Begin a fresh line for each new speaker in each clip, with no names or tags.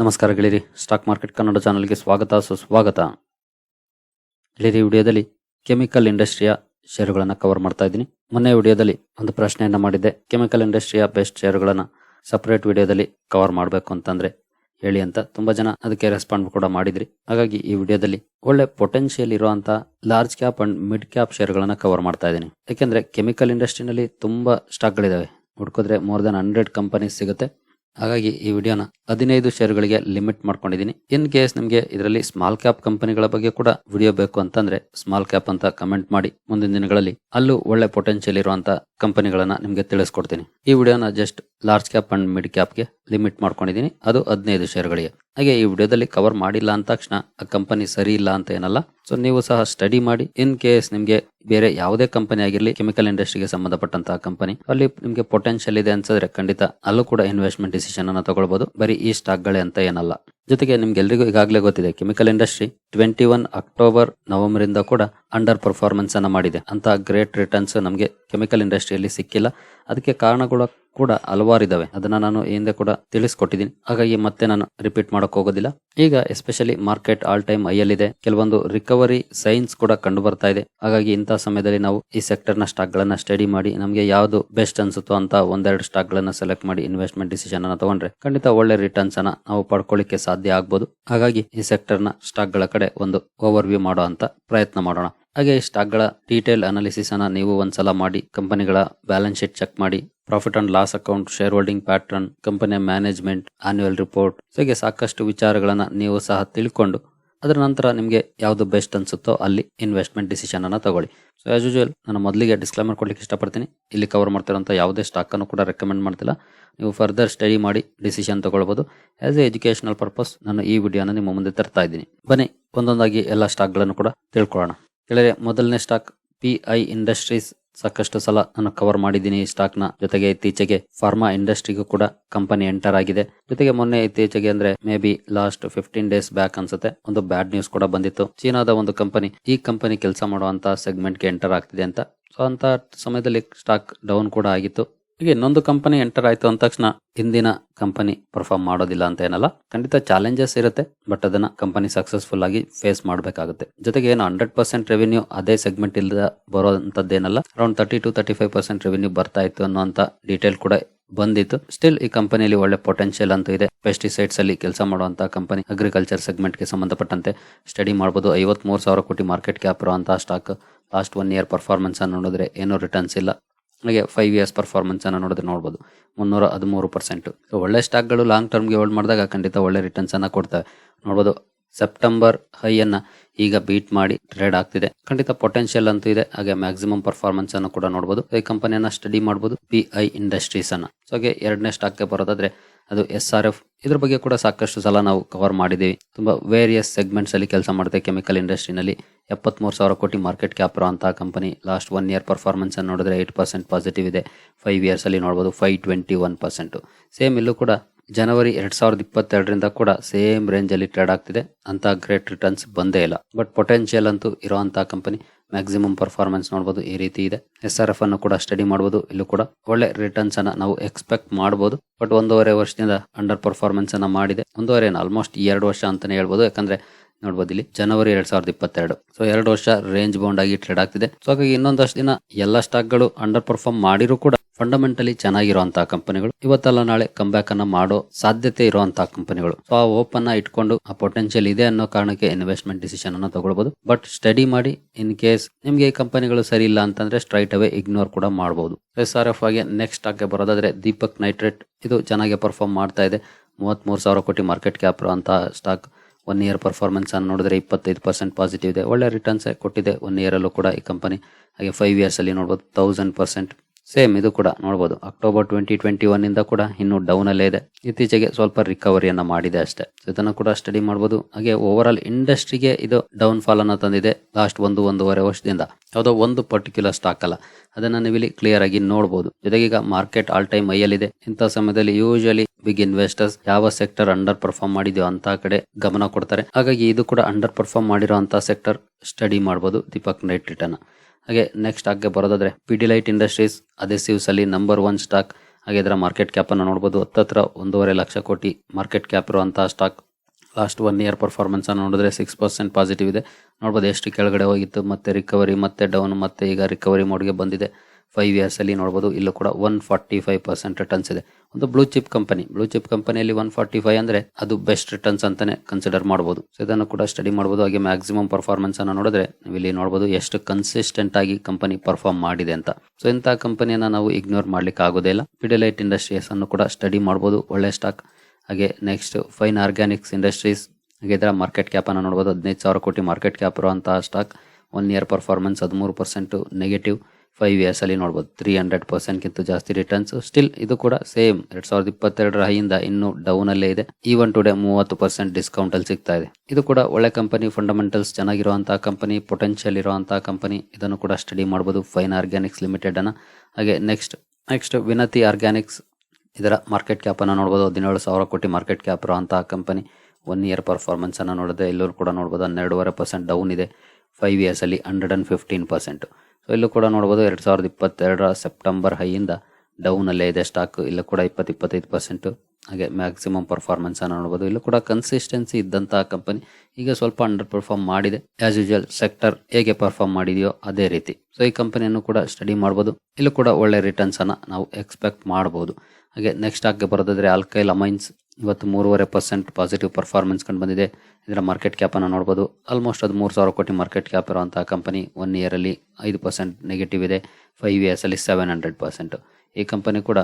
ನಮಸ್ಕಾರ ಗೆಳೆಯರಿ. Stock market Kannada ಚಾನಲ್ಗೆ ಸ್ವಾಗತ, ಸುಸ್ವಾಗತ. ಗೆಳೆಯರಿ ವಿಡಿಯೋದಲ್ಲಿ ಕೆಮಿಕಲ್ ಇಂಡಸ್ಟ್ರಿಯ ಷೇರುಗಳನ್ನು ಕವರ್ ಮಾಡ್ತಾ ಇದ್ದೀನಿ. ಮೊನ್ನೆ ವಿಡಿಯೋದಲ್ಲಿ ಒಂದು ಪ್ರಶ್ನೆಯನ್ನು ಮಾಡಿದ್ದೆ. ಕೆಮಿಕಲ್ ಇಂಡಸ್ಟ್ರಿಯ ಬೆಸ್ಟ್ ಷೇರುಗಳನ್ನು ಸಪ್ರೇಟ್ ವಿಡಿಯೋದಲ್ಲಿ ಕವರ್ ಮಾಡಬೇಕು ಅಂತಂದರೆ ಹೇಳಿ ಅಂತ ತುಂಬ ಜನ ಅದಕ್ಕೆ ರೆಸ್ಪಾಂಡ್ ಕೂಡ ಮಾಡಿದ್ರಿ. ಹಾಗಾಗಿ ಈ ವಿಡಿಯೋದಲ್ಲಿ ಒಳ್ಳೆ ಪೊಟೆನ್ಷಿಯಲ್ ಇರುವಂತ large cap and mid cap ಷೇರುಗಳನ್ನು ಕವರ್ ಮಾಡ್ತಾ ಇದ್ದೀನಿ. ಯಾಕೆಂದ್ರೆ ಕೆಮಿಕಲ್ ಇಂಡಸ್ಟ್ರಿನಲ್ಲಿ ತುಂಬಾ ಸ್ಟಾಕ್ಗಳಿದಾವೆ ಹುಡ್ಕಿದ್ರೆ ಮೋರ್ ದನ್ ಹಂಡ್ರೆಡ್ ಕಂಪನೀಸ್ ಸಿಗುತ್ತೆ. ಹಾಗಾಗಿ ಈ ವಿಡಿಯೋನ ಹದಿನೈದು ಷೇರುಗಳಿಗೆ ಲಿಮಿಟ್ ಮಾಡ್ಕೊಂಡಿದ್ದೀನಿ. ಇನ್ ಕೇಸ್ ನಿಮಗೆ ಇದರಲ್ಲಿ ಸ್ಮಾಲ್ ಕ್ಯಾಪ್ ಕಂಪನಿಗಳ ಬಗ್ಗೆ ಕೂಡ ವಿಡಿಯೋ ಬೇಕು ಅಂತಂದ್ರೆ ಸ್ಮಾಲ್ ಕ್ಯಾಪ್ ಅಂತ ಕಮೆಂಟ್ ಮಾಡಿ. ಮುಂದಿನ ದಿನಗಳಲ್ಲಿ ಅಲ್ಲೂ ಒಳ್ಳೆ ಪೊಟೆನ್ಷಿಯಲ್ ಇರುವಂತ ಕಂಪನಿಗಳನ್ನ ನಿಮಗೆ ತಿಳಿಸ್ಕೊಡ್ತೀನಿ. ಈ ವಿಡಿಯೋನ just large cap and mid ಕ್ಯಾಪ್ಗೆ limit ಮಾಡ್ಕೊಂಡಿದ್ದೀನಿ. ಅದು ಹದಿನೈದು ಷೇರುಗಳಿಗೆ. ಹಾಗೆ ಈ ವಿಡಿಯೋದಲ್ಲಿ ಕವರ್ ಮಾಡಿಲ್ಲ ಅಂದ ತಕ್ಷಣ ಆ ಕಂಪನಿ ಸರಿ ಇಲ್ಲ ಅಂತ ಏನಲ್ಲ. ಸೊ ನೀವು ಸಹ ಸ್ಟಡಿ ಮಾಡಿ. ಇನ್ ಕೇಸ್ ನಿಮಗೆ ಬೇರೆ ಯಾವುದೇ ಕಂಪನಿ ಆಗಿರಲಿ ಕೆಮಿಕಲ್ ಇಂಡಸ್ಟ್ರಿಗೆ ಸಂಬಂಧಪಟ್ಟಂತಹ ಕಂಪನಿ ಅಲ್ಲಿ ನಿಮಗೆ ಪೊಟೆನ್ಶಿಯಲ್ ಇದೆ ಅನ್ಸಿದ್ರೆ ಖಂಡಿತ ಅಲ್ಲೂ ಕೂಡ ಇನ್ವೆಸ್ಟ್ಮೆಂಟ್ ಡಿಸಿಷನ್ ಅನ್ನ ತಗೊಳ್ಬಹುದು ಬರೀ ಈ ಸ್ಟಾಕ್ ಗಳೇ ಅಂತ ಏನಲ್ಲ. ಜೊತೆಗೆ ನಿಮ್ಗೆಲ್ರಿಗೂ ಈಗಾಗಲೇ ಗೊತ್ತಿದೆ chemical industry twenty one October November ಇಂದ ಕೂಡ ಅಂಡರ್ ಪರ್ಫಾರ್ಮೆನ್ಸ್ ಅನ್ನ ಮಾಡಿದೆ. ಅಂತ ಗ್ರೇಟ್ ರಿಟರ್ನ್ಸ್ ನಮಗೆ ಕೆಮಿಕಲ್ ಇಂಡಸ್ಟ್ರಿಯಲ್ಲಿ ಸಿಕ್ಕಿಲ್ಲ. ಅದಕ್ಕೆ ಕಾರಣಗಳು ಕೂಡ ಹಲವಾರು ಇದಾವೆ. ಅದನ್ನ ನಾನು ಹಿಂದೆ ಕೂಡ ತಿಳಿಸ್ಕೊಟ್ಟಿದ್ದೀನಿ. ಹಾಗಾಗಿ ಮತ್ತೆ ನಾನು ರಿಪೀಟ್ ಮಾಡಕ್ ಹೋಗೋದಿಲ್ಲ. ಈಗ ಎಸ್ಪೆಷಲಿ ಮಾರ್ಕೆಟ್ ಆಲ್ ಟೈಮ್ ಐಯಲ್ಲಿದೆ ಕೆಲವೊಂದು ರಿಕವರಿ ಸೈನ್ಸ್ ಕೂಡ ಕಂಡು ಬರ್ತಾ ಇದೆ. ಹಾಗಾಗಿ ಇಂತಹ ಸಮಯದಲ್ಲಿ ನಾವು ಈ ಸೆಕ್ಟರ್ನ ಸ್ಟಾಕ್ ಗಳನ್ನ ಸ್ಟಡಿ ಮಾಡಿ, ನಮಗೆ ಯಾವ್ದು ಬೆಸ್ಟ್ ಅನ್ಸುತ್ತೋ ಅಂತ ಒಂದೆರಡು ಸ್ಟಾಕ್ ಗಳನ್ನ ಸೆಲೆಕ್ಟ್ ಮಾಡಿ ಇನ್ವೆಸ್ಟ್ಮೆಂಟ್ ಡಿಸಿಷನ್ ಅನ್ನ ತಗೊಂಡ್ರೆ ಖಂಡಿತ ಒಳ್ಳೆ ರಿಟರ್ನ್ಸ್ ಅನ್ನ ನಾವು ಪಡ್ಕೊಳ್ಳಿಕ್ಕೆ ಸಾಧ್ಯ ಆಗ್ಬೋದು. ಹಾಗಾಗಿ ಈ ಸೆಕ್ಟರ್ನ ಸ್ಟಾಕ್ಗಳ ಕಡೆ ಒಂದು ಓವರ್ ವ್ಯೂ ಮಾಡೋ ಅಂತ ಪ್ರಯತ್ನ ಮಾಡೋಣ. ಹಾಗೆ ಸ್ಟಾಕ್ಗಳ ಡೀಟೇಲ್ ಅನಾಲಿಸಿಸ್ ಅನ್ನ ನೀವು ಒಂದ್ಸಲ ಮಾಡಿ ಕಂಪನಿಗಳ ಬ್ಯಾಲೆನ್ಸ್ ಶೀಟ್ ಚೆಕ್ ಮಾಡಿ profit and loss account share holding pattern ಕಂಪನಿಯ ಮ್ಯಾನೇಜ್ಮೆಂಟ್ ಆನ್ಯುವಲ್ ರಿಪೋರ್ಟ್ ಹೀಗೆ ಸಾಕಷ್ಟು ವಿಚಾರಗಳನ್ನ ನೀವು ಸಹ ತಿಳ್ಕೊಂಡು ಅದರ ನಂತರ ನಿಮಗೆ ಯಾವುದು ಬೆಸ್ಟ್ ಅನ್ಸುತ್ತೋ ಅಲ್ಲಿ ಇನ್ವೆಸ್ಟ್ಮೆಂಟ್ ಡಿಸಿಷನ್ ಅನ್ನು ತಗೊಳ್ಳಿ. ಸೊ ಆಸ್ ಯೂಶುವಲ್ ನಾನು ಮೊದಲಿಗೆ ಡಿಸ್ಕ್ಲೈಮರ್ ಕೊಡ್ಲಿಕ್ಕೆ ಇಷ್ಟಪಡ್ತೀನಿ. ಇಲ್ಲಿ ಕವರ್ ಮಾಡ್ತಿರೋಂಥ ಯಾವುದೇ ಸ್ಟಾಕ್ ಅನ್ನು ಕೂಡ ರೆಕಮೆಂಡ್ ಮಾಡ್ತಿಲ್ಲ. ನೀವು ಫರ್ದರ್ ಸ್ಟಡಿ ಮಾಡಿ ಡಿಸಿಷನ್ ತೊಗೊಳ್ಬೋದು. ಆಸ್ ಎ ಎಜುಕೇಶನಲ್ ಪರ್ಪಸ್ ನಾನು ಈ ವಿಡಿಯೋನ ನಿಮ್ಮ ಮುಂದೆ ತರ್ತಾ ಇದ್ದೀನಿ. ಬನ್ನಿ, ಒಂದೊಂದಾಗಿ ಎಲ್ಲ ಸ್ಟಾಕ್ಗಳನ್ನು ಕೂಡ ತಿಳ್ಕೊಳ್ಳೋಣ. ಕೆಳಗೆ ಮೊದಲನೇ ಸ್ಟಾಕ್ ಪಿ ಐ ಇಂಡಸ್ಟ್ರೀಸ್ ಸಾಕಷ್ಟು ಸಲ ನಾನು ಕವರ್ ಮಾಡಿದ್ದೀನಿ ಈ ಸ್ಟಾಕ್ನ. ಜೊತೆಗೆ ಇತ್ತೀಚೆಗೆ ಫಾರ್ಮಾ ಇಂಡಸ್ಟ್ರಿಗೂ ಕೂಡ ಕಂಪನಿ ಎಂಟರ್ ಆಗಿದೆ. ಜೊತೆಗೆ ಮೊನ್ನೆ ಇತ್ತೀಚೆಗೆ ಅಂದ್ರೆ maybe last fifteen days back ಅನ್ಸುತ್ತೆ, ಒಂದು ಬ್ಯಾಡ್ ನ್ಯೂಸ್ ಕೂಡ ಬಂದಿತ್ತು. ಚೀನಾದ ಒಂದು ಕಂಪನಿ ಈ ಕಂಪನಿ ಕೆಲಸ ಮಾಡುವಂತ ಸೆಗ್ಮೆಂಟ್ಗೆ ಎಂಟರ್ ಆಗ್ತಿದೆ ಅಂತ. ಸೊ ಅಂತ ಸಮಯದಲ್ಲಿ ಸ್ಟಾಕ್ ಡೌನ್ ಕೂಡ ಆಗಿತ್ತು. ಈಗ ಇನ್ನೊಂದು ಕಂಪನಿ ಎಂಟರ್ ಆಯ್ತು ಅಂದ ತಕ್ಷಣ ಹಿಂದಿನ ಕಂಪನಿ ಪರ್ಫಾರ್ಮ್ ಮಾಡೋದಿಲ್ಲ ಅಂತ ಏನಲ್ಲ. ಖಂಡಿತ ಚಾಲೆಂಜಸ್ ಇರುತ್ತೆ ಬಟ್ ಅದನ್ನ ಕಂಪನಿ ಸಕ್ಸಸ್ಫುಲ್ ಆಗಿ ಫೇಸ್ ಮಾಡಬೇಕಾಗುತ್ತೆ. ಜೊತೆಗೆ ಏನು ಹಂಡ್ರೆಡ್ ಪರ್ಸೆಂಟ್ ರೆವಿನ್ಯೂ ಅದೇ ಸೆಗ್ಮೆಂಟ್ ಇಲ್ಲದ ಬರೋಂಥದ್ದೇನಲ್ಲ around thirty to thirty five percent revenue ಬರ್ತಾ ಇತ್ತು ಅನ್ನೋಂಥ ಡೀಟೇಲ್ ಕೂಡ ಬಂದಿತ್ತು. ಸ್ಟಿಲ್ ಈ ಕಂಪನಿಯಲ್ಲಿ ಒಳ್ಳೆ ಪೊಟೆನ್ಷಿಯಲ್ ಅಂತೂ ಇದೆ. ಪೆಸ್ಟಿಸೈಡ್ಸ್ ಅಲ್ಲಿ ಕೆಲಸ ಮಾಡುವಂತಹ ಕಂಪನಿ ಅಗ್ರಿಕಲ್ಚರ್ ಸೆಗ್ಮೆಂಟ್ಗೆ ಸಂಬಂಧಪಟ್ಟಂತೆ ಸ್ಟಡಿ ಮಾಡಬಹುದು ಐವತ್ ಮೂರು ಸಾವಿರ ಕೋಟಿ ಮಾರ್ಕೆಟ್ ಕ್ಯಾಪ್ ಇರುವಂತಹ stock last one year performance ಅನ್ನು ನೋಡಿದ್ರೆ ಏನು ರಿಟರ್ನ್ಸ್ ಇಲ್ಲ. ಹಾಗೆ ಫೈವ್ ಇಯರ್ಸ್ ಪರ್ಫಾರ್ಮೆನ್ಸನ್ನು ನೋಡಿದ್ರೆ ನೋಡ್ಬೋದು. ಮುನ್ನೂರ ಹದಿಮೂರು ಪರ್ಸೆಂಟು ಒಳ್ಳೆ ಸ್ಟಾಕ್ಗಳು ಲಾಂಗ್ ಟರ್ಮ್ಗೆ ಹೋಲ್ಡ್ ಮಾಡಿದಾಗ ಖಂಡಿತ ಒಳ್ಳೆ ರಿಟರ್ನ್ಸ್ ಅನ್ನ ಕೊಡ್ತವೆ. ನೋಡ್ಬೋದು ಸೆಪ್ಟೆಂಬರ್ ಹೈ ಅನ್ನ ಈಗ ಬೀಟ್ ಮಾಡಿ ಟ್ರೇಡ್ ಆಗ್ತಿದೆ. ಖಂಡಿತ ಪೊಟೆನ್ಷಿಯಲ್ ಅಂತೂ ಇದೆ. ಹಾಗೆ ಮ್ಯಾಕ್ಸಿಮಮ್ ಪರ್ಫಾರ್ಮೆನ್ಸ್ ಅನ್ನು ಕೂಡ ನೋಡಬಹುದು ಈ ಕಂಪನಿಯನ್ನ ಸ್ಟಡಿ ಮಾಡಬಹುದು ಪಿ ಐ ಇಂಡಸ್ಟ್ರೀಸ್ ಅನ್ನ. ಸೊ ಹಾಗೆ ಎರಡನೇ ಸ್ಟಾಕ್ಗೆ ಬರೋದಾದ್ರೆ ಅದು ಎಸ್ ಆರ್ ಎಫ್ ಇದ್ರ ಬಗ್ಗೆ ಕೂಡ ಸಾಕಷ್ಟು ಸಲ ನಾವು ಕವರ್ ಮಾಡಿದ್ದೀವಿ. ತುಂಬ ವೇರಿಯಸ್ ಸೆಗ್ಮೆಂಟ್ಸ್ ಅಲ್ಲಿ ಕೆಲಸ ಮಾಡುತ್ತೆ ಕೆಮಿಕಲ್ ಇಂಡಸ್ಟ್ರಿನಲ್ಲಿ ಎಪ್ಪತ್ಮೂರು ಸಾವಿರ ಕೋಟಿ ಮಾರ್ಕೆಟ್ ಕ್ಯಾಪ್ ಅಂತಹ company last one year performance ಅನ್ನು ನೋಡಿದ್ರೆ ಏಯ್ಟ್ ಪರ್ಸೆಂಟ್ ಪಾಸಿಟಿವ್ ಇದೆ. ಫೈವ್ ಇಯರ್ಸ್ ಅಲ್ಲಿ ನೋಡಬಹುದು five twenty one percent same ಇಲ್ಲೂ ಕೂಡ ಜನವರಿ ಎರಡ್ ಸಾವಿರದ ಇಪ್ಪತ್ತೆರಡರಿಂದ ಕೂಡ ಸೇಮ್ ರೇಂಜ್ ಅಲ್ಲಿ ಟ್ರೇಡ್ ಆಗ್ತಿದೆ. ಅಂತ ಗ್ರೇಟ್ ರಿಟರ್ನ್ಸ್ ಬಂದೇ ಇಲ್ಲ. ಬಟ್ ಪೊಟೆನ್ಷಿಯಲ್ ಅಂತೂ ಇರುವಂತಹ ಕಂಪನಿ ಮ್ಯಾಕ್ಸಿಮಮ್ ಪರ್ಫಾರ್ಮೆನ್ಸ್ ನೋಡಬಹುದು ಈ ರೀತಿ ಇದೆ. ಎಸ್ ಆರ್ ಎಫ್ ಅನ್ನು ಕೂಡ ಸ್ಟಡಿ ಮಾಡಬಹುದು ಇಲ್ಲೂ ಕೂಡ ಒಳ್ಳೆ ರಿಟರ್ನ್ಸ್ ಅನ್ನ ನಾವು ಎಕ್ಸ್ಪೆಕ್ಟ್ ಮಾಡಬಹುದು ಬಟ್ ಒಂದೂವರೆ ವರ್ಷದಿಂದ ಅಂಡರ್ ಪರ್ಫಾರ್ಮೆನ್ಸ್ ಅನ್ನ ಮಾಡಿದೆ. ಒಂದೂವರೆ ಆಲ್ಮೋಸ್ಟ್ ಎರಡು ವರ್ಷ ಅಂತಾನೆ ಹೇಳ್ಬೋದು. ಯಾಕಂದ್ರೆ ನೋಡ್ಬೋದು ಇಲ್ಲಿ ಜನವರಿ ಎರಡ್ ಸಾವಿರದ ಇಪ್ಪತ್ತೆರಡು. ಸೊ ಎರಡು ವರ್ಷ ರೇಂಜ್ ಬೌಂಡ್ ಆಗಿ ಟ್ರೇಡ್ ಆಗ್ತಿದೆ. ಸೊ ಹಾಗಾಗಿ ಇನ್ನೊಂದಷ್ಟು ದಿನ ಎಲ್ಲ ಸ್ಟಾಕ್ಗಳು ಅಂಡರ್ ಪರ್ಫಾರ್ಮ್ ಮಾಡಿರೂ ಕೂಡ ಫಂಡಮೆಂಟಲಿ ಚೆನ್ನಾಗಿರುವಂತಹ ಕಂಪನಿಗಳು ಇವತ್ತಲ್ಲ ನಾಳೆ ಕಂಬ್ಯಾಕ್ ಅನ್ನ ಮಾಡೋ ಸಾಧ್ಯತೆ ಇರುವಂತಹ ಕಂಪನಿಗಳು ಸೊ ಆ ಓಪನ್ ಇಟ್ಕೊಂಡು ಆ ಪೊಟೆನ್ಶಿಯಲ್ ಇದೆ ಅನ್ನೋ ಕಾರಣಕ್ಕೆ ಇನ್ವೆಸ್ಟ್ಮೆಂಟ್ ಡಿಸಿಷನ್ ಅನ್ನ ತಗೊಳ್ಬಹುದು ಬಟ್ ಸ್ಟಡಿ ಮಾಡಿ ಇನ್ ಕೇಸ್ ನಿಮ್ಗೆ ಈ ಕಂಪನಿಗಳು ಸರಿ ಇಲ್ಲ ಅಂತಂದ್ರೆ ಸ್ಟ್ರೈಟ್ ಅವೇ ಇಗ್ನೋರ್ ಕೂಡ ಮಾಡಬಹುದು ಎಸ್ ಆರ್ ಎಫ್ ಆಗಿ ನೆಕ್ಸ್ಟ್ ಸ್ಟಾಕ್ಗೆ ಬರೋದಾದ್ರೆ ದೀಪಕ್ ನೈಟ್ರೇಟ್ ಇದು ಚೆನ್ನಾಗಿ ಪರ್ಫಾರ್ಮ್ ಮಾಡ್ತಾ ಇದೆ. ಮೂವತ್ತ್ ಮೂರು ಸಾವಿರ ಕೋಟಿ ಮಾರ್ಕೆಟ್ ಕ್ಯಾಪ್ ಇರುವಂತಹ ಸ್ಟಾಕ್ ಒನ್ ಇಯರ್ ಪರ್ಫಾರ್ಮೆನ್ಸ್ ಅನ್ನು ನೋಡಿದ್ರೆ ಇಪ್ಪತ್ತೈದು ಪರ್ಸೆಂಟ್ ಪಾಸಿಟಿವ್ ಇದೆ. ಒಳ್ಳೆ ರಿಟರ್ನ್ಸೇ ಕೊಟ್ಟಿದೆ. ಒನ್ ಇಯರಲ್ಲೂ ಕೂಡ ಈ ಕಂಪನಿ ಹಾಗೆ ಫೈವ್ ಇಯರ್ಸಲ್ಲಿ ನೋಡ್ಬೋದು ತೌಸಂಡ್ ಪರ್ಸೆಂಟ್ ಸೇಮ್ ಇದು ಕೂಡ ನೋಡಬಹುದು ಅಕ್ಟೋಬರ್ ಟ್ವೆಂಟಿ ಟ್ವೆಂಟಿ ಒನ್ ಇಂದ ಕೂಡ ಇನ್ನು ಡೌನ್ ಅಲ್ಲೇ ಇದೆ. ಇತ್ತೀಚೆಗೆ ಸ್ವಲ್ಪ ರಿಕವರಿಯನ್ನ ಮಾಡಿದೆ ಅಷ್ಟೇ. ಇದನ್ನು ಕೂಡ ಸ್ಟಡಿ ಮಾಡಬಹುದು ಹಾಗೆ ಓವರ್ ಆಲ್ ಇಂಡಸ್ಟ್ರಿಗೆ ಇದು ಡೌನ್ ಫಾಲ್ ಅನ್ನ ತಂದಿದೆ. ಲಾಸ್ಟ್ ಒಂದು, ಒಂದೂವರೆ ವರ್ಷದಿಂದ. ಯಾವುದೋ ಒಂದು ಪರ್ಟಿಕ್ಯುಲರ್ ಸ್ಟಾಕ್ ಅಲ್ಲ. ಅದನ್ನ ನೀವು ಇಲ್ಲಿ ಕ್ಲಿಯರ್ ಆಗಿ ನೋಡಬಹುದು ಜೊತೆಗೆ ಮಾರ್ಕೆಟ್ ಆಲ್ ಟೈಮ್ ಐಯಲ್ಲಿದೆ ಇಂಥ ಸಮಯದಲ್ಲಿ ಯೂಶಲಿ ಬಿಗ್ ಇನ್ವೆಸ್ಟರ್ಸ್ ಯಾವ ಸೆಕ್ಟರ್ ಅಂಡರ್ ಪರ್ಫಾರ್ಮ್ ಮಾಡಿದ್ಯೋ ಅಂತ ಕಡೆ ಗಮನ ಕೊಡ್ತಾರೆ. ಹಾಗಾಗಿ ಇದು ಕೂಡ ಅಂಡರ್ ಪರ್ಫಾರ್ಮ್ ಮಾಡಿರೋ ಸೆಕ್ಟರ್ ಸ್ಟಡಿ ಮಾಡಬಹುದು ದೀಪಕ್ ನೈಟ್ ರಿಟರ್ನ್ ಹಾಗೆ ನೆಕ್ಸ್ಟ್ ಆಗಿ ಬರೋದಾದ್ರೆ ಪಿಡಿಲೈಟ್ ಇಂಡಸ್ಟ್ರೀಸ್ ಅದೆಸಿವ್ಸ್ ಅಲ್ಲಿ ನಂಬರ್ ಒನ್ ಸ್ಟಾಕ್ ಹಾಗೆ ಇದರ ಮಾರ್ಕೆಟ್ ಕ್ಯಾಪ್ ಅನ್ನು ನೋಡಬಹುದು ಹತ್ತತ್ರ ಒಂದೂವರೆ ಲಕ್ಷ ಕೋಟಿ ಮಾರ್ಕೆಟ್ ಕ್ಯಾಪ್ ಇರುವಂತಹ stock last one year performance ಅನ್ನು ನೋಡಿದ್ರೆ ಸಿಕ್ಸ್ ಪರ್ಸೆಂಟ್ ಪಾಸಿಟಿವ್ ಇದೆ. ನೋಡ್ಬೋದು ಎಷ್ಟು ಕೆಳಗಡೆ ಹೋಗಿತ್ತು, ಮತ್ತೆ ರಿಕವರಿ ಮತ್ತೆ ಡೌನ್ ಮತ್ತೆ ಈಗ ರಿಕವರಿ ಮೋಡ್ಗೆ ಬಂದಿದೆ. ಫೈವ್ ಇಯರ್ಸಲ್ಲಿ ಅಲ್ಲಿ ನೋಡಬಹುದು ಇಲ್ಲೂ ಕೂಡ one forty five percent returns ಇದೆ. ಒಂದು blue chip company blue chip ಕಂಪನಿಯಲ್ಲಿ ಒನ್ ಫಾರ್ಟಿ ಫೈವ್ ಅಂದ್ರೆ ಅದು ಬೆಸ್ಟ್ ರಿಟರ್ನ್ಸ್ ಅಂತಾನೆ ಕನ್ಸಿಡರ್ ಮಾಡಬಹುದು ಸೊ ಇದನ್ನು ಕೂಡ ಸ್ಟಡಿ ಮಾಡಬಹುದು ಹಾಗೆ ಮ್ಯಾಕ್ಸಿಮಮ್ ಪರ್ಫಾರ್ಮೆನ್ಸ್ ಅನ್ನು ನೋಡಿದ್ರೆ ನೀವು ಇಲ್ಲಿ ನೋಡಬಹುದು ಎಷ್ಟು ಕನ್ಸಿಸ್ಟೆಂಟ್ ಆಗಿ ಕಂಪನಿ ಪರ್ಫಾರ್ಮ್ ಮಾಡಿದೆ ಅಂತ. ಸೊ ಇಂತಹ ಕಂಪನಿಯನ್ನು ನಾವು ಇಗ್ನೋರ್ ಮಾಡ್ಲಿಕ್ಕೆ ಆಗೋದೇ ಇಲ್ಲ. ಪಿಡಿಲೈಟ್ ಇಂಡಸ್ಟ್ರೀಸ್ ಅನ್ನು ಕೂಡ ಸ್ಟಡಿ ಮಾಡಬಹುದು ಒಳ್ಳೆ ಸ್ಟಾಕ್ ಹಾಗೆ ನೆಕ್ಸ್ಟ್ ಫೈನ್ ಆರ್ಗ್ಯಾನಿಕ್ಸ್ ಇಂಡಸ್ಟ್ರೀಸ್ ಹಾಗೆ ಇದರ ಮಾರ್ಕೆಟ್ ಕ್ಯಾಪ್ ಅನ್ನು ನೋಡಬಹುದು ಹದಿನೈದು ಸಾವಿರ ಕೋಟಿ ಮಾರ್ಕೆಟ್ ಕ್ಯಾಪ್ ಇರುವಂತಹ ಸ್ಟಾಕ್ ಒನ್ ಇಯರ್ ಪರ್ಫಾರ್ಮೆನ್ಸ್ ಹದಿಮೂರು ಪರ್ಸೆಂಟ್ ನೆಗೆಟಿವ್ ಫೈವ್ ಇಯರ್ಸ್ ನೋಡ್ಬೋದು. ತ್ರೀ ಹಂಡ್ರೆಡ್ ಪರ್ಸೆಂಟ್ಗಿಂತ ಜಾಸ್ತಿ ರಿಟರ್ನ್ಸ್ ಸ್ಟಿಲ್ ಇದು ಕೂಡ ಸೇಮ್ ಎರಡ್ ಸಾವಿರದ ಇಪ್ಪತ್ತೆರಡರ ಹೈಯಿಂದ ಇನ್ನೂ ಡೌನಲ್ಲೇ ಇದೆ. ಈವನ್ ಟುಡೇ ಮೂವತ್ತು ಪರ್ಸೆಂಟ್ ಡಿಸ್ಕೌಂಟ್ ಅಲ್ಲಿ ಸಿಗ್ತಾ ಇದೆ. ಇದು ಕೂಡ ಒಳ್ಳೆ ಕಂಪನಿ ಫಂಡಮೆಂಟಲ್ಸ್ ಚೆನ್ನಾಗಿರುವಂತಹ ಕಂಪನಿ ಪೊಟೆನ್ಷಿಯಲ್ ಇರುವಂತಹ ಕಂಪನಿ ಇದನ್ನು ಕೂಡ ಸ್ಟಡಿ ಮಾಡಬಹುದು ಫೈನ್ ಆರ್ಗ್ಯಾನಿಕ್ಸ್ ಲಿಮಿಟೆಡ್ ಅನ್ನ. ಹಾಗೆ ನೆಕ್ಸ್ಟ್ ನೆಕ್ಸ್ಟ್ ವಿನತಿ ಆರ್ಗ್ಯಾನಿಕ್ಸ್ ಇದರ ಮಾರ್ಕೆಟ್ ಕ್ಯಾಪ್ ಅನ್ನು ನೋಡಬಹುದು ಹದಿನೇಳು ಸಾವಿರ ಕೋಟಿ ಮಾರ್ಕೆಟ್ ಕ್ಯಾಪ್ ಇರುವಂತಹ ಕಂಪನಿ ಒನ್ ಇಯರ್ ಪರ್ಫಾರ್ಮೆನ್ಸ್ ಅನ್ನು ನೋಡಿದ್ರೆ ಎಲ್ಲರೂ ಕೂಡ ನೋಡ್ಬೋದು. ಹನ್ನೆರಡೂವರೆ ಪರ್ಸೆಂಟ್ ಡೌನ್ ಇದೆ. Five ಇಯರ್ಸಲ್ಲಿ hundred and fifteen percent so ಇಲ್ಲೂ ಕೂಡ ನೋಡ್ಬೋದು ಎರಡು ಸಾವಿರದ ಇಪ್ಪತ್ತೆರಡರ ಸೆಪ್ಟೆಂಬರ್ ಹೈಯಿಂದ ಡೌನ್ ಅಲ್ಲೇ ಇದೆ ಸ್ಟಾಕ್. ಇಲ್ಲೂ ಕೂಡ ಇಪ್ಪತ್ತು ಇಪ್ಪತ್ತೈದು ಪರ್ಸೆಂಟು. ಹಾಗೆ ಮ್ಯಾಕ್ಸಿಮಮ್ ಪರ್ಫಾರ್ಮೆನ್ಸ್ ಅನ್ನು ನೋಡಬಹುದು ಇಲ್ಲೂ ಕೂಡ ಕನ್ಸಿಸ್ಟೆನ್ಸಿ ಇದ್ದಂತಹ ಕಂಪನಿ ಈಗ ಸ್ವಲ್ಪ ಅಂಡರ್ ಪರ್ಫಾರ್ಮ್ ಮಾಡಿದೆ. ಆಸ್ ಯೂಶುವಲ್ ಸೆಕ್ಟರ್ ಹೇಗೆ ಪರ್ಫಾರ್ಮ್ ಮಾಡಿದೆಯೋ ಅದೇ ರೀತಿ. ಸೊ ಈ ಕಂಪನಿಯನ್ನು ಕೂಡ ಸ್ಟಡಿ ಮಾಡ್ಬೋದು. ಇಲ್ಲೂ ಕೂಡ ಒಳ್ಳೆ ರಿಟರ್ನ್ಸ್ ಅನ್ನ ನಾವು ಎಕ್ಸ್ಪೆಕ್ಟ್ ಮಾಡ್ಬೋದು. ಹಾಗೆ ನೆಕ್ಸ್ಟ್ ಆಗಿ ಬರೋದಾದ್ರೆ ಆಲ್ಕೈಲ್ ಅಮೈನ್ಸ್ ಇವತ್ತು ಮೂರುವರೆ ಪರ್ಸೆಂಟ್ ಪಾಸಿಟಿವ್ ಪರ್ಫಾರ್ಮೆನ್ಸ್ ಕಂಡು ಬಂದಿದೆ. ಇದರ ಮಾರ್ಕೆಟ್ ಕ್ಯಾಪನ್ನು ನೋಡ್ಬೋದು. ಆಲ್ಮೋಸ್ಟ್ ಅದು ಮೂರು ಸಾವಿರ ಕೋಟಿ ಮಾರ್ಕೆಟ್ ಕ್ಯಾಪ್ ಇರುವಂಥ ಕಂಪನಿ ಒನ್ ಇಯರಲ್ಲಿ ಐದು ಪರ್ಸೆಂಟ್ ನೆಗೆಟಿವ್ ಇದೆ. ಫೈವ್ ಇಯರ್ಸಲ್ಲಿ ಸೆವೆನ್ ಹಂಡ್ರೆಡ್ ಪರ್ಸೆಂಟ್ ಈ ಕಂಪನಿ ಕೂಡ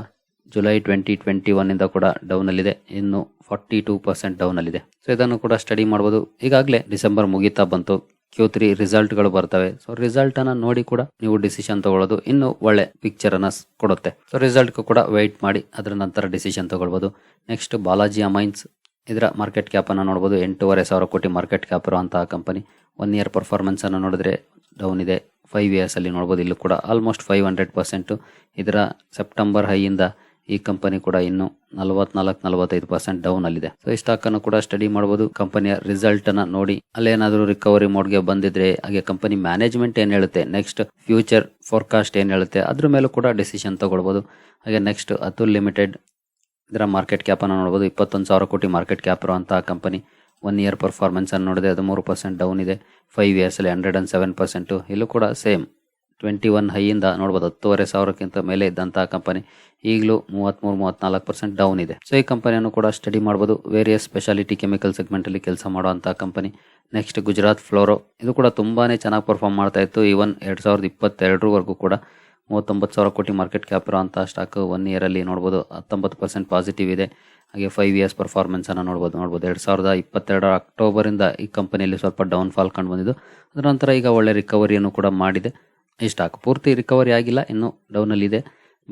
ಜುಲೈ ಟ್ವೆಂಟಿ ಟ್ವೆಂಟಿ ಒನ್ನಿಂದ ಕೂಡ ಡೌನಲ್ಲಿದೆ ಇನ್ನು ಫಾರ್ಟಿ ಟೂ ಪರ್ಸೆಂಟ್ ಡೌನಲ್ಲಿದೆ ಸೊ ಇದನ್ನು ಕೂಡ ಸ್ಟಡಿ ಮಾಡ್ಬೋದು. ಈಗಾಗಲೇ ಡಿಸೆಂಬರ್ ಮುಗಿತಾ ಬಂತು. ಕ್ಯೂ ತ್ರೀ ರಿಸಲ್ಟ್ಗಳು ಬರ್ತವೆ. ಸೊ ರಿಸಲ್ಟ್ ಅನ್ನ ನೋಡಿ ಕೂಡ ನೀವು ಡಿಸಿಷನ್ ತಗೊಳ್ಳೋದು ಇನ್ನು ಒಳ್ಳೆ ಪಿಕ್ಚರ್ ಅನ್ನ ಕೊಡುತ್ತೆ. ಸೊ ರಿಸಲ್ಟ್ ಕೂಡ ವೆಯ್ಟ್ ಮಾಡಿ ಅದರ ನಂತರ ಡಿಸಿಷನ್ ತಗೊಳ್ಬಹುದು ನೆಕ್ಸ್ಟ್ ಬಾಲಾಜಿ ಅಮೈನ್ಸ್ ಇದರ ಮಾರ್ಕೆಟ್ ಕ್ಯಾಪ್ ಅನ್ನು ನೋಡಬಹುದು ಎಂಟೂವರೆ ಸಾವಿರ ಕೋಟಿ ಮಾರ್ಕೆಟ್ ಕ್ಯಾಪ್ ಇರುವಂತಹ ಕಂಪನಿ ಒನ್ ಇಯರ್ ಪರ್ಫಾರ್ಮೆನ್ಸ್ ಅನ್ನು ನೋಡಿದ್ರೆ ಡೌನ್ ಇದೆ. ಫೈವ್ ಇಯರ್ಸ್ ಅಲ್ಲಿ ನೋಡಬಹುದು ಇಲ್ಲೂ ಕೂಡ ಆಲ್ಮೋಸ್ಟ್ ಫೈವ್ ಹಂಡ್ರೆಡ್ ಪರ್ಸೆಂಟ್ ಇದರ ಸೆಪ್ಟೆಂಬರ್ ಹೈಯಿಂದ ಈ ಕಂಪನಿ ಕೂಡ ಇನ್ನು ನಲವತ್ನಾಲ್ಕು, ನಲವತ್ತೈದು ಪರ್ಸೆಂಟ್ ಡೌನ್ ಅಲ್ಲಿದೆ. ಸೊ ಈ ಸ್ಟಾಕ್ ಅನ್ನು ಕೂಡ ಸ್ಟಡಿ ಮಾಡಬಹುದು ಕಂಪನಿಯ ರಿಸಲ್ಟ್ ಅನ್ನ ನೋಡಿ. ಅಲ್ಲೇನಾದ್ರೂ ರಿಕವರಿ ಮೋಡ್ಗೆ ಬಂದಿದ್ರೆ, ಹಾಗೆ ಕಂಪನಿ ಮ್ಯಾನೇಜ್ಮೆಂಟ್ ಏನ್ ಹೇಳುತ್ತೆ? ನೆಕ್ಸ್ಟ್ ಫ್ಯೂಚರ್ ಫೋರ್ಕಾಸ್ಟ್ ಏನ್ ಹೇಳುತ್ತೆ? ಅದ್ರ ಮೇಲೂ ಕೂಡ ಡಿಸಿಷನ್ ತಗೊಳ್ಬಹುದು ಹಾಗೆ ನೆಕ್ಸ್ಟ್ ಅತುಲ್ ಲಿಮಿಟೆಡ್ ಇದರ ಮಾರ್ಕೆಟ್ ಕ್ಯಾಪ್ ಅನ್ನು ನೋಡಬಹುದು ಇಪ್ಪತ್ತೊಂದು ಸಾವಿರ ಕೋಟಿ ಮಾರ್ಕೆಟ್ ಕ್ಯಾಪ್ ಇರುವಂತಹ ಕಂಪನಿ ಒನ್ ಇಯರ್ ಪರ್ಫಾರ್ಮೆನ್ಸ್ ಅನ್ನು ನೋಡಿದೆ. ಹದಿಮೂರು ಪರ್ಸೆಂಟ್ ಡೌನ್ ಇದೆ. ಫೈವ್ ಇಯರ್ಸ್ ಅಲ್ಲಿ ಹಂಡ್ರೆಡ್ ಅಂಡ್ ಸೆವೆನ್ ಪರ್ಸೆಂಟ್ ಇಲ್ಲೂ ಕೂಡ ಸೇಮ್ ಟ್ವೆಂಟಿ ಒನ್ ಹೈಯಿಂದ ನೋಡ್ಬೋದು ಹತ್ತುವರೆ ಸಾವಿರಕ್ಕಿಂತ ಮೇಲೆ ಇದ್ದಂತಹ ಕಂಪನಿ ಈಗಲೂ ಮೂವತ್ಮೂರು, ಮೂವತ್ನಾಲ್ಕು ಪರ್ಸೆಂಟ್ ಡೌನ್ ಇದೆ. ಸೊ ಈ ಕಂಪನಿಯನ್ನು ಕೂಡ ಸ್ಟಡಿ ಮಾಡ್ಬೋದು. ವೇರಿಯಸ್ ಸ್ಪೆಷಾಲಿಟಿ ಕೆಮಿಕಲ್ ಸೆಗ್ಮೆಂಟಲ್ಲಿ ಕೆಲಸ ಮಾಡುವಂಥ ಕಂಪನಿ ನೆಕ್ಸ್ಟ್ ಗುಜರಾತ್ ಫ್ಲೋರೋ ಇದು ಕೂಡ ತುಂಬಾನೇ ಚೆನ್ನಾಗಿ ಪರ್ಫಾರ್ಮ್ ಮಾಡ್ತಾ ಇತ್ತು. ಈವನ್ ಎರಡು ಸಾವಿರದ ಇಪ್ಪತ್ತೆರಡರವರೆಗೂ ಕೂಡ ಮೂವತ್ತೊಂಬತ್ತು ಸಾವಿರ ಕೋಟಿ ಮಾರ್ಕೆಟ್ ಕ್ಯಾಪ್ ಇರುವಂತಹ ಸ್ಟಾಕ್ ಒನ್ ಇಯರಲ್ಲಿ ನೋಡ್ಬೋದು. ಹತ್ತೊಂಬತ್ತು ಪರ್ಸೆಂಟ್ ಪಾಸಿಟಿವ್ ಇದೆ. ಹಾಗೆ ಫೈವ್ ಇಯರ್ಸ್ ಪರ್ಫಾರ್ಮೆನ್ಸನ್ನು ಅನ್ನು ನೋಡ್ಬೋದು ಎರಡು ಸಾವಿರದ ಇಪ್ಪತ್ತೆರಡರ ಅಕ್ಟೋಬರಿಂದ ಈ ಕಂಪನಿಯಲ್ಲಿ ಸ್ವಲ್ಪ ಡೌನ್ ಫಾಲ್ ಕಂಡು ಬಂದಿದ್ದು. ಅದರ ನಂತರ ಈಗ ಒಳ್ಳೆ ರಿಕವರಿಯನ್ನು ಕೂಡ ಮಾಡಿದೆ. ಈ ಸ್ಟಾಕ್ ಪೂರ್ತಿ ರಿಕವರಿ ಆಗಿಲ್ಲ, ಇನ್ನು ಡೌನಲ್ಲಿದೆ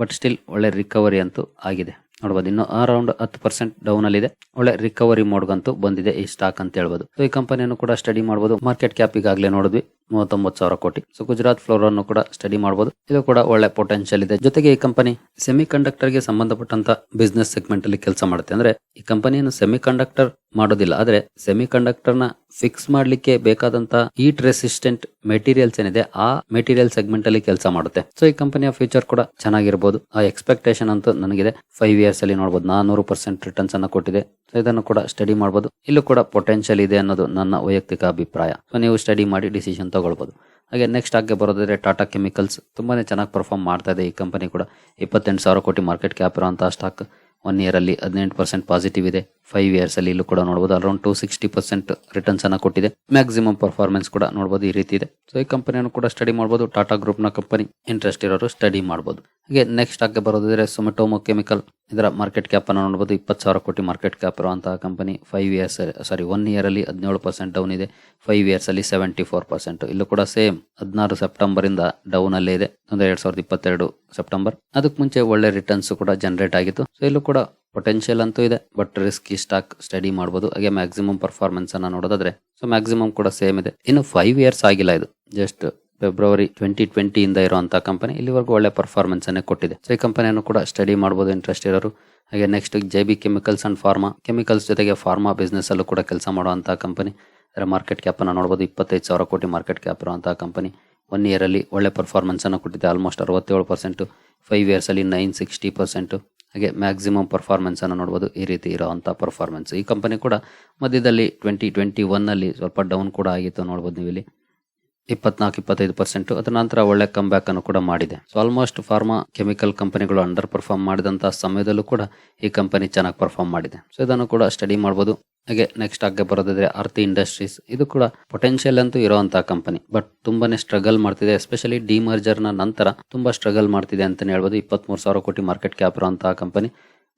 ಬಟ್ ಸ್ಟಿಲ್ ಒಳ್ಳೆ ರಿಕವರಿ ಅಂತೂ ಆಗಿದೆ. ನೋಡ್ಬೋದು, ಇನ್ನು ಅರೌಂಡ್ ಹತ್ತು ಪರ್ಸೆಂಟ್ ಡೌನ್ ಅಲ್ಲಿ ಇದೆ. ಒಳ್ಳೆ ರಿಕವರಿ ಮೋಡ್ಗಂತೂ ಬಂದಿದೆ, ಈ ಸ್ಟಾಕ್ ಅಂತ ಹೇಳ್ಬೋದು. ಸೊ ಈ ಕಂಪನಿಯನ್ನು ಕೂಡ ಸ್ಟಡಿ ಮಾಡಬಹುದು ಮಾರ್ಕೆಟ್ ಕ್ಯಾಪ್ ಈಗಾಗಲೇ ನೋಡಿದ್ವಿ, ಮೂವತ್ತೊಂಬತ್ತು ಸಾವಿರ ಕೋಟಿ. ಸೊ ಗುಜರಾತ್ ಫ್ಲೋರ್ ಅನ್ನು ಕೂಡ ಸ್ಟಡಿ ಮಾಡಬಹುದು ಇದು ಕೂಡ ಒಳ್ಳೆ ಪೊಟೆನ್ಷಿಯಲ್ ಇದೆ. ಜೊತೆಗೆ ಈ ಕಂಪನಿ ಸೆಮಿ ಕಂಡಕ್ಟರ್ಗೆ ಸಂಬಂಧಪಟ್ಟಂತ ಬಿಸ್ನೆಸ್ ಸೆಗ್ಮೆಂಟ್ ಅಲ್ಲಿ ಕೆಲಸ ಮಾಡುತ್ತೆ. ಅಂದ್ರೆ ಈ ಕಂಪನಿಯನ್ನು ಸೆಮಿ ಕಂಡಕ್ಟರ್ ಮಾಡೋದಿಲ್ಲ. ಆದ್ರೆ ಸೆಮಿ ಕಂಡಕ್ಟರ್ನ ಫಿಕ್ಸ್ ಮಾಡ್ಲಿಕ್ಕೆ ಬೇಕಾದಂತ ಹೀಟ್ ರೆಸಿಸ್ಟೆಂಟ್ ಮೆಟೀರಿಯಲ್ಸ್ ಏನಿದೆ, ಆ ಮೆಟೀರಿಯಲ್ ಸೆಗ್ಮೆಂಟ್ ಅಲ್ಲಿ ಕೆಲಸ ಮಾಡುತ್ತೆ. ಸೊ ಈ ಕಂಪನಿಯ ಫ್ಯೂಚರ್ ಕೂಡ ಚೆನ್ನಾಗಿರ್ಬೋದು. ಆ ಎಕ್ಸ್ಪೆಕ್ಟೇಷನ್ ಅಂತೂ ನನಗಿದೆ ಫೈವ್ ಇಯರ್ಸ್ ಅಲ್ಲಿ ನೋಡಬಹುದು ನಾನೂರು ಪರ್ಸೆಂಟ್ ರಿಟರ್ನ್ಸ್ ಅನ್ನ ಕೊಟ್ಟಿದೆ. ಸೊ ಇದನ್ನು ಕೂಡ ಸ್ಟಡಿ ಮಾಡಬಹುದು ಇಲ್ಲೂ ಕೂಡ ಪೊಟೆನ್ಷಿಯಲ್ ಇದೆ ಅನ್ನೋದು ನನ್ನ ವೈಯಕ್ತಿಕ ಅಭಿಪ್ರಾಯ. ಸೊ ನೀವು ಸ್ಟಡಿ ಮಾಡಿ ಡಿಸಿಷನ್ ತಗೊಳ್ಬಹುದು ಹಾಗೆ ನೆಕ್ಸ್ಟ್ ಆಗಿ ಬರೋದಾದ್ರೆ ಟಾಟಾ ಕೆಮಿಕಲ್ಸ್ ತುಂಬಾನೇ ಚೆನ್ನಾಗಿ ಪರ್ಫಾರ್ಮ್ ಮಾಡ್ತಾ ಇದೆ ಈ ಕಂಪನಿ ಕೂಡ. ಇಪ್ಪತ್ತೆಂಟು ಸಾವಿರ ಕೋಟಿ ಮಾರ್ಕೆಟ್ ಕ್ಯಾಪ್ ಇರುವಂತಹ ಸ್ಟಾಕ್ ಒನ್ ಇಯರ್ ಅಲ್ಲಿ ಹದಿನೆಂಟು ಪರ್ಸೆಂಟ್ ಪಾಸಿಟಿವ್ ಇದೆ. ಫೈವ್ ಇಯರ್ಸ್ ಅಲ್ಲಿ ಇಲ್ಲೂ ಕೂಡ ನೋಡಬಹುದು around two sixty percent returns ಅನ್ನ ಕೊಟ್ಟಿದೆ. ಮ್ಯಾಕ್ಸಿಮಮ್ ಪರ್ಫಾರ್ಮೆನ್ಸ್ ಕೂಡ ನೋಡಬಹುದು ಈ ರೀತಿ ಇದೆ. ಸೊ ಈ ಕಂಪನಿಯನ್ನು ಕೂಡ ಸ್ಟಡಿ ಮಾಡಬಹುದು ಟಾಟಾ ಗ್ರೂಪ್ನ ಕಂಪನಿ ಇಂಟ್ರೆಸ್ಟ್ ಇರೋರು ಸ್ಟಡಿ ಮಾಡಬಹುದು ಹಾಗೆ ನೆಕ್ಸ್ಟ್ ಆಗಿ ಬರೋದಿದ್ರೆ ಸುಮಿಟೋಮೋ ಕೆಮಿಕಲ್ ಇದರ ಮಾರ್ಕೆಟ್ ಕ್ಯಾಪ್ ಅನ್ನು ನೋಡಬಹುದು ಇಪ್ಪತ್ತು ಸಾವಿರ ಕೋಟಿ ಮಾರ್ಕೆಟ್ ಕ್ಯಾಪ್ ಇರುವಂತಹ company five years sorry one year ಅಲ್ಲಿ ಹದಿನೇಳು ಪರ್ಸೆಂಟ್ ಡೌನ್ ಇದೆ. ಫೈವ್ ಇಯರ್ಸ್ ಅಲ್ಲಿ ಸೆವೆಂಟಿ ಫೋರ್ ಪರ್ಸೆಂಟ್ ಇಲ್ಲೂ ಕೂಡ ಸೇಮ್ ಹದಿನಾರು ಸೆಪ್ಟೆಂಬರ್ ಇಂದ ಡೌನ್ ಅಲ್ಲೇ ಇದೆ. ಅಂದ್ರೆ ಎರಡ್ ಸಾವಿರದ ಇಪ್ಪತ್ತೆರಡು ಸೆಪ್ಟೆಂಬರ್ ಅದಕ್ಕೆ ಮುಂಚೆ ಒಳ್ಳೆ ರಿಟರ್ನ್ಸ್ ಕೂಡ ಜನರೇಟ್ ಆಗಿತ್ತು. ಸೊ ಇಲ್ಲೂ ಕೂಡ ಪೊಟೆನ್ಶಿಯಲ್ ಅಂತೂ ಇದೆ ಬಟ್ ರಿಸ್ಕಿ ಸ್ಟಾಕ್ ಸ್ಟಡಿ ಮಾಡಬಹುದು ಹಾಗೆ ಮ್ಯಾಕ್ಸಿಮಮ್ ಪರ್ಫಾರ್ಮೆನ್ಸ್ ಅನ್ನ ನೋಡೋದಾದ್ರೆ ಸೊ ಮ್ಯಾಕ್ಸಿಮಮ್ ಕೂಡ ಸೇಮ್ ಇದೆ. ಇನ್ನು ಫೈವ್ ಇಯರ್ಸ್ ಆಗಿಲ್ಲ ಇದು. ಜಸ್ಟ್ ಫೆಬ್ರವರಿ ಟ್ವೆಂಟಿ ಟ್ವೆಂಟಿ ಇಂದ ಇರುವಂತಹ ಕಂಪನಿ ಇಲ್ಲಿವರೆಗೂ ಒಳ್ಳೆ ಪರ್ಫಾರ್ಮೆನ್ಸ್ ಅನ್ನೇ ಕೊಟ್ಟಿದೆ. ಸೊ ಈ ಕಂಪನಿಯನ್ನು ಕೂಡ ಸ್ಟಡಿ ಮಾಡಬಹುದು ಇಂಟ್ರೆಸ್ಟ್ ಇರೋರು. ಹಾಗೆ next J B chemicals and pharma chemicals ಜೊತೆಗೆ ಫಾರ್ಮಾ ಬಿಸ್ನೆಸ್ ಅಲ್ಲೂ ಕೂಡ ಕೆಲಸ ಮಾಡುವಂತಹ ಕಂಪನಿ ಅದರ ಮಾರ್ಕೆಟ್ ಕ್ಯಾಪ್ ಅನ್ನು ನೋಡಬಹುದು ಇಪ್ಪತ್ತೈದು ಸಾವಿರ ಕೋಟಿ ಮಾರ್ಕೆಟ್ ಕ್ಯಾಪ್ ಇರುವಂತಹ ಕಂಪನಿ ಒನ್ ಇಯರ್ ಅಲ್ಲಿ ಒಳ್ಳೆ ಪರ್ಫಾರ್ಮೆನ್ಸ್ ಅನ್ನು ಕೊಟ್ಟಿದೆ ಆಲ್ಮೋಸ್ಟ್ ಅರವತ್ತೇಳು ಪರ್ಸೆಂಟ್ ಫೈವ್ ಇಯರ್ಸ್ ಅಲ್ಲಿ ನೈನ್ ಸಿಕ್ಸ್ಟಿ ಪರ್ಸೆಂಟ್ ಹಾಗೆ ಮ್ಯಾಕ್ಸಿಮಮ್ ಪರ್ಫಾರ್ಮೆನ್ಸನ್ನು ನೋಡ್ಬೋದು. ಈ ರೀತಿ ಇರೋವಂಥ ಪರ್ಫಾರ್ಮೆನ್ಸ್ ಈ ಕಂಪನಿ ಕೂಡ ಮಧ್ಯದಲ್ಲಿ ಟ್ವೆಂಟಿ ಟ್ವೆಂಟಿ ಒನ್ನಲ್ಲಿ ಸ್ವಲ್ಪ ಡೌನ್ ಕೂಡ ಆಗಿತ್ತು ನೋಡ್ಬೋದು ನೀವು ಇಲ್ಲಿ ಇಪ್ಪತ್ನಾಲ್ಕು, ಇಪ್ಪತ್ತೈದು ಪರ್ಸೆಂಟ್ ಅದರ ನಂತರ ಒಳ್ಳೆ ಕಮ್ ಬ್ಯಾಕ್ ಅನ್ನು ಕೂಡ ಮಾಡಿದೆ. ಸೊ ಆಲ್ಮೋಸ್ಟ್ ಫಾರ್ಮಾ ಕೆಮಿಕಲ್ ಕಂಪನಿಗಳು ಅಂಡರ್ ಪರ್ಫಾರ್ಮ್ ಮಾಡಿದಂತಹ ಸಮಯದಲ್ಲೂ ಕೂಡ ಈ ಕಂಪನಿ ಚೆನ್ನಾಗಿ ಪರ್ಫಾರ್ಮ್ ಮಾಡಿದೆ. ಸೊ ಇದನ್ನು ಕೂಡ ಸ್ಟಡಿ ಮಾಡ್ಬೋದು. ಹಾಗೆ ನೆಕ್ಸ್ಟ್ ಆಗಿ ಬರೋದಿದ್ರೆ ಆರ್ತಿ ಇಂಡಸ್ಟ್ರೀಸ್ ಇದು ಕೂಡ ಪೊಟೆನ್ಷಿಯಲ್ ಅಂತೂ ಇರುವಂತಹ ಕಂಪನಿ ಬಟ್ ತುಂಬಾನೇ ಸ್ಟ್ರಗಲ್ ಮಾಡ್ತಿದೆ. ಎಸ್ಪೆಷಲಿ ಡಿಮರ್ಜರ್ನ ನಂತರ ತುಂಬಾ ಸ್ಟ್ರಗಲ್ ಮಾಡ್ತಿದೆ ಅಂತಾನೆ ಹೇಳ್ಬೋದು. ಇಪ್ಪತ್ಮೂರು ಸಾವಿರ ಕೋಟಿ ಮಾರ್ಕೆಟ್ ಕ್ಯಾಪ್ ಇರುವಂತಹ ಕಂಪನಿ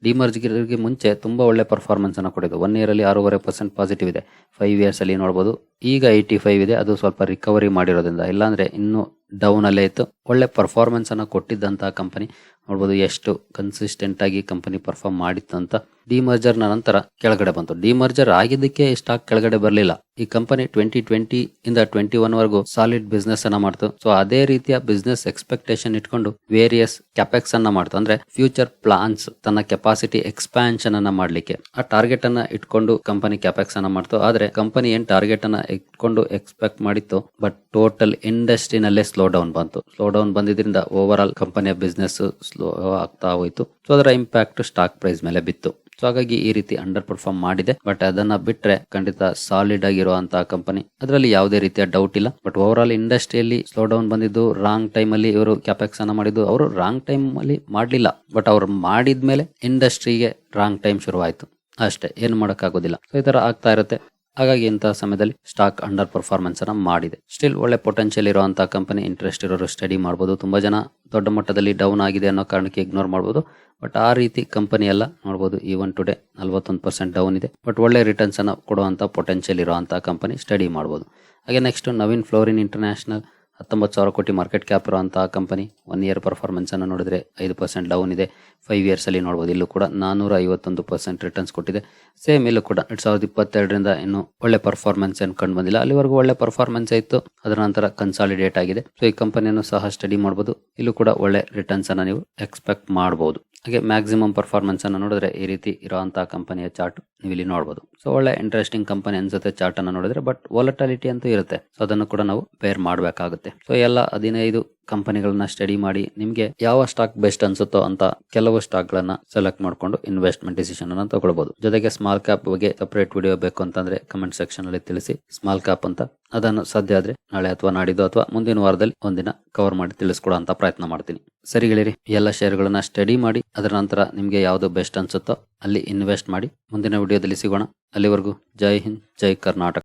ಡಿಮರ್ಜ್ಗೆ ಮುಂಚೆ ತುಂಬಾ ಒಳ್ಳೆ ಪರ್ಫಾರ್ಮೆನ್ಸ್ ಅನ್ನು ಕೊಟ್ಟಿದೆ ಒನ್ ಇಯರ್ ಅಲ್ಲಿ ಆರೂವರೆ ಪರ್ಸೆಂಟ್ ಪಾಸಿಟಿವ್ ಇದೆ. ಫೈವ್ ಇಯರ್ಸ್ ಅಲ್ಲಿ ನೋಡಬಹುದು ಈಗ ಏಯ್ಟಿ ಫೈವ್ ಇದೆ. ಅದು ಸ್ವಲ್ಪ ರಿಕವರಿ ಮಾಡಿರೋದ್ರಿಂದ. ಇಲ್ಲಾಂದ್ರೆ ಇನ್ನು ಡೌನ್ ಅಲ್ಲೇ ಇತ್ತು. ಒಳ್ಳೆ ಪರ್ಫಾರ್ಮೆನ್ಸ್ ಅನ್ನ ಕೊಟ್ಟಿದ್ದಂತಹ ಕಂಪನಿ ನೋಡ್ಬೋದು ಎಷ್ಟು ಕನ್ಸಿಸ್ಟೆಂಟ್ ಆಗಿ ಕಂಪನಿ ಪರ್ಫಾರ್ಮ್ ಮಾಡಿತ್ತು ಅಂತ ಡಿಮರ್ಜರ್ನ ನಂತರ ಕೆಳಗಡೆ ಬಂತು. ಡಿಮರ್ಜರ್ ಆಗಿದ್ದಕ್ಕೆ ಸ್ಟಾಕ್ ಕೆಳಗಡೆ ಬರಲಿಲ್ಲ. ಈ ಕಂಪನಿ ಟ್ವೆಂಟಿ ಟ್ವೆಂಟಿ ಇಂದ ಟ್ವೆಂಟಿ ಒನ್ ವರೆಗೂ ಸಾಲಿಡ್ ಬಿಸ್ನೆಸ್ ಅನ್ನ ಮಾಡ್ತು. ಸೊ ಅದೇ ರೀತಿಯ ಬಿಸ್ನೆಸ್ ಎಕ್ಸ್ಪೆಕ್ಟೇಷನ್ ಇಟ್ಕೊಂಡು ವೇರಿಯಸ್ ಕ್ಯಾಪೆಕ್ಸ್ ಅನ್ನ ಮಾಡ್ತು. ಅಂದ್ರೆ ಫ್ಯೂಚರ್ ಪ್ಲಾನ್ಸ್ ತನ್ನ ಕೆಪಾಸಿಟಿ ಎಕ್ಸ್ಪ್ಯಾನ್ಷನ್ ಅನ್ನ ಮಾಡ್ಲಿಕ್ಕೆ. ಆ ಟಾರ್ಗೆಟ್ ಅನ್ನ ಇಟ್ಕೊಂಡು ಕಂಪನಿ ಕ್ಯಾಪೆಕ್ಸ್ ಅನ್ನ ಮಾಡ್ತು. ಆದ್ರೆ ಕಂಪನಿ ಏನ್ ಟಾರ್ಗೆಟ್ ಅನ್ನ ಇಟ್ಕೊಂಡು ಎಕ್ಸ್ಪೆಕ್ಟ್ ಮಾಡಿತ್ತು ಬಟ್ ಟೋಟಲ್ ಇಂಡಸ್ಟ್ರಿನಲ್ಲೇ ಸ್ಲೋ ಡೌನ್ ಬಂತು. ಸ್ಲೋ ಡೌನ್ ಬಂದಿದ್ರಿಂದ ಓವರ್ ಆಲ್ ಕಂಪನಿಯ ಬಿಸ್ನೆಸ್ ಸ್ಲೋ ಆಗ್ತಾ ಹೋಯ್ತು. ಸೊ ಅದರ ಇಂಪ್ಯಾಕ್ಟ್ ಸ್ಟಾಕ್ ಪ್ರೈಸ್ ಮೇಲೆ ಬಿತ್ತು. ಸೊ ಹಾಗಾಗಿ ಈ ರೀತಿ ಅಂಡರ್ ಪರ್ಫಾರ್ಮ್ ಮಾಡಿದೆ. ಬಟ್ ಅದನ್ನ ಬಿಟ್ರೆ ಖಂಡಿತ ಸಾಲಿಡ್ ಆಗಿರುವಂತಹ ಕಂಪನಿ ಅದರಲ್ಲಿ ಯಾವುದೇ ರೀತಿಯ ಡೌಟ್ ಇಲ್ಲ. ಬಟ್ ಓವರ್ ಆಲ್ ಇಂಡಸ್ಟ್ರಿಯಲ್ಲಿ ಸ್ಲೋ ಡೌನ್ ಬಂದಿದ್ದು ರಾಂಗ್ ಟೈಮ್ ಅಲ್ಲಿ ಇವರು ಕ್ಯಾಪೆಕ್ಸ್ ಅನ್ನ ಮಾಡಿದ್ದು, ಅವರು ರಾಂಗ್ ಟೈಮ್ ಅಲ್ಲಿ ಮಾಡಲಿಲ್ಲ. ಬಟ್ ಅವ್ರು ಮಾಡಿದ್ಮೇಲೆ ಇಂಡಸ್ಟ್ರಿಗೆ ರಾಂಗ್ ಟೈಮ್ ಶುರುವಾಯಿತು. ಅಷ್ಟೇ, ಏನು ಮಾಡೋಕ್ಕಾಗೋದಿಲ್ಲ. ಸೊ ಈ ಥರ ಆಗ್ತಾ ಇರುತ್ತೆ. ಹಾಗಾಗಿ ಇಂತಹ ಸಮಯದಲ್ಲಿ ಸ್ಟಾಕ್ ಅಂಡರ್ ಪರ್ಫಾರ್ಮೆನ್ಸ್ ಅನ್ನ ಮಾಡಿದೆ. ಸ್ಟಿಲ್ ಒಳ್ಳೆ ಪೊಟೆನ್ಷಿಯಲ್ ಇರುವಂತಹ ಕಂಪನಿ ಇಂಟ್ರೆಸ್ಟ್ ಇರೋರು ಸ್ಟಡಿ ಮಾಡಬಹುದು ತುಂಬಾ ಜನ ದೊಡ್ಡ ಮಟ್ಟದಲ್ಲಿ ಡೌನ್ ಆಗಿದೆ ಅನ್ನೋ ಕಾರಣಕ್ಕೆ ಇಗ್ನೋರ್ ಮಾಡಬಹುದು ಬಟ್ ಆ ರೀತಿ ಕಂಪನಿ ಎಲ್ಲ ನೋಡಬಹುದು ಈವನ್ ಟುಡೇ ನಲ್ವತ್ತೊಂದು ಪರ್ಸೆಂಟ್ ಡೌನ್ ಇದೆ. ಬಟ್ ಒಳ್ಳೆ ರಿಟರ್ನ್ಸ್ ಅನ್ನ ಕೊಡುವಂತ ಪೊಟೆನ್ಷಿಯಲ್ ಇರುವಂತಹ ಕಂಪನಿ ಸ್ಟಡಿ ಮಾಡಬಹುದು ಹಾಗೆ ನೆಕ್ಸ್ಟ್ ನವೀನ್ ಫ್ಲೋರಿನ್ ಇಂಟರ್ನ್ಯಾಷನಲ್ ಹತ್ತೊಂಬತ್ತು ಸಾವಿರ ಕೋಟಿ ಮಾರ್ಕೆಟ್ ಕ್ಯಾಪ್ ಇರುವಂತಹ ಕಂಪನಿ ಒನ್ ಇಯರ್ ಪರ್ಫಾರ್ಮೆನ್ಸ್ ಅನ್ನು ನೋಡಿದ್ರೆ ಐದು ಪರ್ಸೆಂಟ್ ಡೌನ್ ಇದೆ. ಫೈವ್ ಇಯರ್ಸ್ ಅಲ್ಲಿ ನೋಡಬಹುದು ಇಲ್ಲೂ ಕೂಡ ನಾನೂರ ಐವತ್ತೊಂದು ಪರ್ಸೆಂಟ್ ರಿಟರ್ನ್ಸ್ ಕೊಟ್ಟಿದೆ. ಸೇಮ್ ಇಲ್ಲೂ ಕೂಡ ಎರಡ್ ಸಾವಿರದ ಇಪ್ಪತ್ತೆರಡರಿಂದ ಇನ್ನು ಒಳ್ಳೆ ಪರ್ಫಾರ್ಮೆನ್ಸ್ ಏನು ಕಂಡು ಬಂದಿಲ್ಲ ಅಲ್ಲಿವರೆಗೂ ಒಳ್ಳೆ ಪರ್ಫಾರ್ಮೆನ್ಸ್ ಇತ್ತು. ಅದರ ನಂತರ ಕನ್ಸಾಲಿಡೇಟ್ ಆಗಿದೆ. ಸೊ ಈ ಕಂಪನಿಯನ್ನು ಸಹ ಸ್ಟಡಿ ಮಾಡಬಹುದು ಇಲ್ಲೂ ಕೂಡ ಒಳ್ಳೆ ರಿಟರ್ನ್ಸ್ ಅನ್ನು ನೀವು ಎಕ್ಸ್ಪೆಕ್ಟ್ ಮಾಡಬಹುದು ಹಾಗೆ ಮ್ಯಾಕ್ಸಿಮಮ್ ಪರ್ಫಾರ್ಮೆನ್ಸನ್ನು ನೋಡಿದ್ರೆ ಈ ರೀತಿ ಇರುವಂತಹ ಕಂಪನಿಯ ಚಾರ್ಟ್ ನೀವು ಇಲ್ಲಿ ನೋಡಬಹುದು ಸೊ ಒಳ್ಳೆ ಇಂಟ್ರೆಸ್ಟಿಂಗ್ ಕಂಪನಿ ಅನ್ಸುತ್ತೆ ಚಾರ್ಟ್ ಅನ್ನು ನೋಡಿದ್ರೆ ಬಟ್ ವಾಲಟಾಲಿಟಿ ಅಂತೂ ಇರುತ್ತೆ. ಸೊ ಅದನ್ನು ಕೂಡ ನಾವು ಪೇರ್ ಮಾಡಬೇಕಾಗುತ್ತೆ. ಸೊ ಎಲ್ಲ ಹದಿನೈದು ಕಂಪನಿಗಳನ್ನ ಸ್ಟಡಿ ಮಾಡಿ ನಿಮಗೆ ಯಾವ ಸ್ಟಾಕ್ ಬೆಸ್ಟ್ ಅನ್ಸುತ್ತೋ ಅಂತ ಕೆಲವು ಸ್ಟಾಕ್ ಗಳನ್ನ ಸೆಲೆಕ್ಟ್ ಮಾಡ್ಕೊಂಡು ಇನ್ವೆಸ್ಟ್ಮೆಂಟ್ ಡಿಸಿಷನ್ ಅನ್ನ ತಗೊಳ್ಬಹುದು ಜೊತೆಗೆ ಸ್ಮಾಲ್ ಕ್ಯಾಪ್ ಬಗ್ಗೆ ಸಪರೇಟ್ ವಿಡಿಯೋ ಬೇಕು ಅಂತಂದ್ರೆ ಕಮೆಂಟ್ ಸೆಕ್ಷನ್ ಅಲ್ಲಿ ತಿಳಿಸಿ. ಸ್ಮಾಲ್ ಕ್ಯಾಪ್ ಅಂತ ಅದನ್ನು ಸಾಧ್ಯ ಆದ್ರೆ ನಾಳೆ ಅಥವಾ ನಾಡಿದ್ದು ಅಥವಾ ಮುಂದಿನ ವಾರದಲ್ಲಿ ಒಂದಿನ ಕವರ್ ಮಾಡಿ ತಿಳಿಸ್ಕೊಡೋ ಅಂತ ಪ್ರಯತ್ನ ಮಾಡ್ತೀನಿ. ಸರಿ ಗೆಳೆಯರಿ ಎಲ್ಲ ಶೇರ್ಗಳನ್ನ ಸ್ಟಡಿ ಮಾಡಿ, ಅದರ ನಂತರ ನಿಮಗೆ ಯಾವುದು ಬೆಸ್ಟ್ ಅನ್ಸುತ್ತೋ ಅಲ್ಲಿ ಇನ್ವೆಸ್ಟ್ ಮಾಡಿ ಮುಂದಿನ ವಿಡಿಯೋದಲ್ಲಿ ಸಿಗೋಣ. ಅಲ್ಲಿವರೆಗೂ ಜೈ ಹಿಂದ್, ಜೈ ಕರ್ನಾಟಕ.